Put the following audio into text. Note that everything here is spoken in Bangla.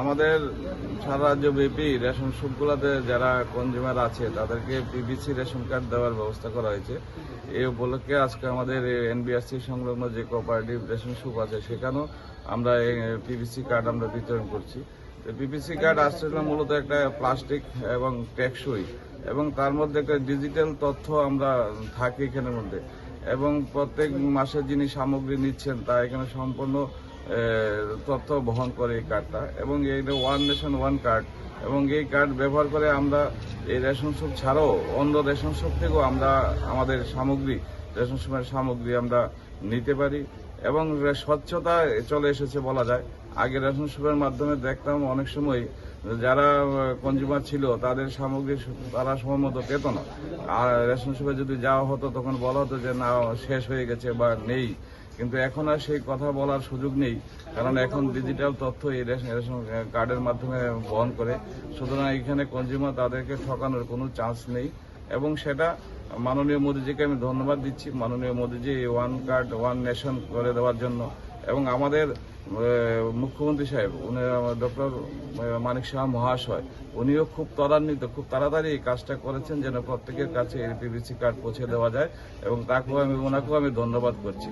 আমাদের সারা রাজ্য ব্যাপী রেশন শপগুলোতে যারা কনজিউমার আছে, তাদেরকে পিবিসি রেশন কার্ড দেওয়ার ব্যবস্থা করা হয়েছে। এই উপলক্ষে আজকে আমাদের এনবিআরসি সংলগ্ন যে কোঅপারেটিভ রেশন শপ আছে, সেখানেও আমরা পিবিসি কার্ড আমরা বিতরণ করছি। পিপিসি কার্ড আসছিল মূলত একটা প্লাস্টিক এবং টেকসই এবং তার মধ্যে একটা ডিজিটাল তথ্য আমরা থাকি এখানের মধ্যে। এবং প্রত্যেক মাসে যিনি সামগ্রী নিচ্ছেন তা এখানে সম্পূর্ণ তথ্য বহন করে এই কার্ডটা। এবং এই ওয়ান নেশন ওয়ান কার্ড এবং এই কার্ড ব্যবহার করে আমরা এই রেশন শপ ছাড়াও অন্য রেশন শপ থেকেও আমরা আমাদের সামগ্রী, রেশন শপের সামগ্রী আমরা নিতে পারি। এবং স্বচ্ছতা চলে এসেছে বলা যায়। আগে রেশন শপের মাধ্যমে দেখতাম অনেক সময় যারা কনজিউমার ছিল, তাদের সামগ্রী তারা সময় মতো পেত না। আর রেশন শপে যদি যাওয়া হতো, তখন বলা হতো যে, না, শেষ হয়ে গেছে বা নেই। কিন্তু এখন আর সেই কথা বলার সুযোগ নেই, কারণ এখন ডিজিটাল তথ্য এই রেশন কার্ডের মাধ্যমে বহন করে। সুতরাং এখানে কনজিউমার তাদেরকে ঠকানোর কোনো চান্স নেই। এবং সেটা মাননীয় মোদীজিকে আমি ধন্যবাদ দিচ্ছি। মাননীয় মোদীজি এই ওয়ান কার্ড ওয়ান নেশন করে দেওয়ার জন্য। এবং আমাদের মুখ্যমন্ত্রী সাহেব, উনি ডক্টর মানিক শাহ মহাশয়, উনিও খুব ত্বরান্বিত, খুব তাড়াতাড়ি এই কাজটা করেছেন যেন প্রত্যেকের কাছে এই পিবিসি কার্ড পৌঁছে দেওয়া যায় এবং তাকেও আমি, ওনাকেও আমি ধন্যবাদ করছি।